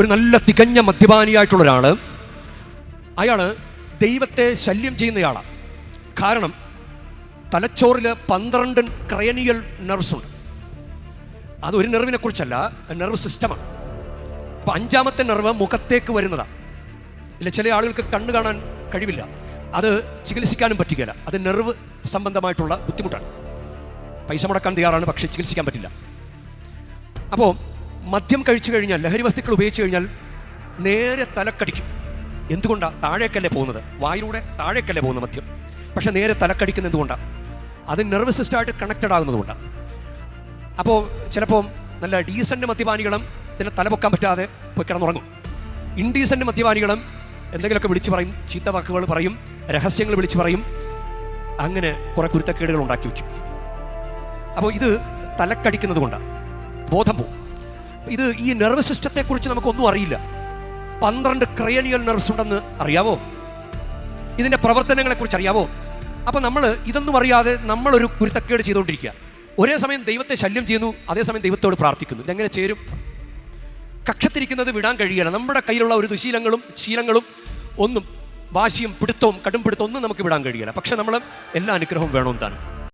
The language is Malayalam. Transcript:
ഒരു നല്ല തികഞ്ഞ മദ്യപാനിയായിട്ടുള്ള ഒരാൾ അയാൾ ദൈവത്തെ ശല്യം ചെയ്യുന്നയാളാണ് കാരണം തലച്ചോറിൽ പന്ത്രണ്ട് ക്രയനിയൽ നെർവ്സ് ഉണ്ട് അത് ഒരു നെർവിനെ കുറിച്ചല്ല നെർവ് സിസ്റ്റമാണ്. അപ്പം അഞ്ചാമത്തെ നെർവ് മുഖത്തേക്ക് വരുന്നതാണ് ഇല്ല ചില ആളുകൾക്ക് കണ്ണ് കാണാൻ കഴിവില്ല. അത് ചികിത്സിക്കാനും പറ്റുകയില്ല. അത് നെർവ് സംബന്ധമായിട്ടുള്ള ബുദ്ധിമുട്ടാണ്. പൈസ മുടക്കാൻ തയ്യാറാണ് പക്ഷേ ചികിത്സിക്കാൻ പറ്റില്ല. അപ്പോൾ മദ്യം കഴിച്ചു കഴിഞ്ഞാൽ ലഹരി വസ്തുക്കൾ ഉപയോഗിച്ച് കഴിഞ്ഞാൽ നേരെ തലക്കടിക്കും. എന്തുകൊണ്ടാണ് താഴേക്കല്ലേ പോകുന്നത്. വായിലൂടെ താഴേക്കല്ലേ പോകുന്ന മദ്യം. പക്ഷെ നേരെ തലക്കടിക്കുന്ന എന്തുകൊണ്ടാണ് അത് നെർവസ് സിസ്റ്റമായിട്ട് കണക്റ്റഡ് ആകുന്നതുകൊണ്ടാണ് അപ്പോൾ ചിലപ്പോൾ നല്ല ഡീസന്റ് മദ്യപാനികളും ഇതിനെ തലപൊക്കാൻ പറ്റാതെ പോയി കിടന്നുറങ്ങും. ഇൻഡീസന്റ് മദ്യപാനികളും എന്തെങ്കിലുമൊക്കെ വിളിച്ചു പറയും ചീത്ത വാക്കുകൾ പറയും രഹസ്യങ്ങൾ വിളിച്ചു പറയും. അങ്ങനെ കുറേ കുരുത്തക്കേടുകൾ ഉണ്ടാക്കി വയ്ക്കും. അപ്പോൾ ഇത് തലക്കടിക്കുന്നത് കൊണ്ടാണ് ബോധം പോവും. ഇത് ഈ നെർവ് സിസ്റ്റത്തെക്കുറിച്ച് നമുക്കൊന്നും അറിയില്ല. പന്ത്രണ്ട് ക്രയനിയൽ നെർവ്സ് ഉണ്ടെന്ന് അറിയാവോ? ഇതിന്റെ പ്രവർത്തനങ്ങളെ കുറിച്ച് അറിയാവോ? അപ്പോൾ നമ്മൾ ഇതൊന്നും അറിയാതെ നമ്മളൊരു കുരുത്തക്കേട് ചെയ്തുകൊണ്ടിരിക്കുക. ഒരേ സമയം ദൈവത്തെ ശല്യം ചെയ്യുന്നു അതേസമയം ദൈവത്തോട് പ്രാർത്ഥിക്കുന്നു. ഇതെങ്ങനെ ചേരും? കക്ഷത്തിരിക്കുന്നത് വിടാൻ കഴിയില്ല നമ്മുടെ കയ്യിലുള്ള ഒരു ദുശീലങ്ങളും ശീലങ്ങളും ഒന്നും വാശിയും പിടുത്തവും കടും പിടുത്തവും ഒന്നും നമുക്ക് വിടാൻ കഴിയില്ല പക്ഷെ നമ്മൾ എല്ലാ അനുഗ്രഹവും വേണമെന്ന് താനും